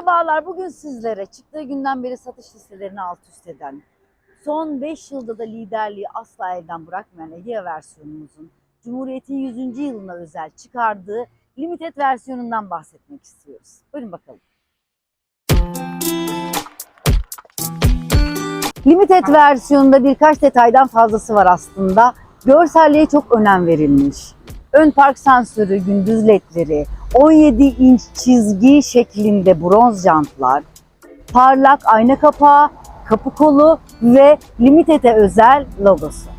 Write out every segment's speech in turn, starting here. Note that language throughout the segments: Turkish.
Merhabalar, bugün sizlere çıktığı günden beri satış listelerini alt üst eden, son 5 yılda da liderliği asla elden bırakmayan Egea versiyonumuzun Cumhuriyet'in 100. yılına özel çıkardığı limited versiyonundan bahsetmek istiyoruz. Buyurun bakalım. Limited versiyonunda birkaç detaydan fazlası var aslında. Görselliğe çok önem verilmiş. Ön park sensörü, gündüz ledleri, 17 inç çizgi şeklinde bronz jantlar, parlak ayna kapağı, kapı kolu ve Limited'e özel logosu.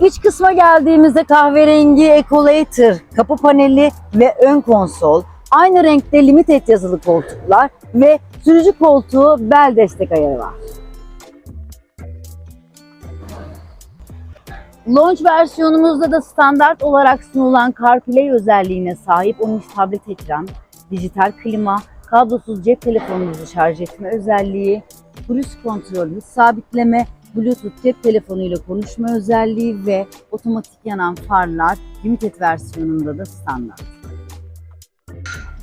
İç kısma geldiğimizde kahverengi Ecolator, kapı paneli ve ön konsol, aynı renkte Limited yazılı koltuklar ve sürücü koltuğu bel destek ayarı var. Launch versiyonumuzda da standart olarak sunulan CarPlay özelliğine sahip 13 tablet ekran, dijital klima, kablosuz cep telefonunuzu şarj etme özelliği, cruise kontrol, hız sabitleme, Bluetooth cep telefonuyla konuşma özelliği ve otomatik yanan farlar Limited versiyonunda da standart.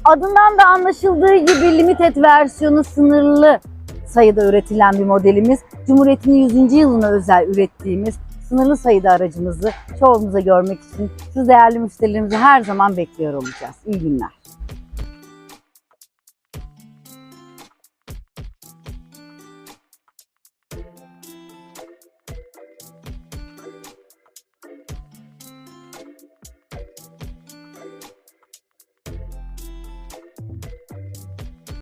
Adından da anlaşıldığı gibi Limited versiyonu sınırlı sayıda üretilen bir modelimiz. Cumhuriyet'in 100. yılına özel ürettiğimiz sınırlı sayıda aracımızı şovumuza görmek için siz değerli müşterilerimizi her zaman bekliyor olacağız. İyi günler.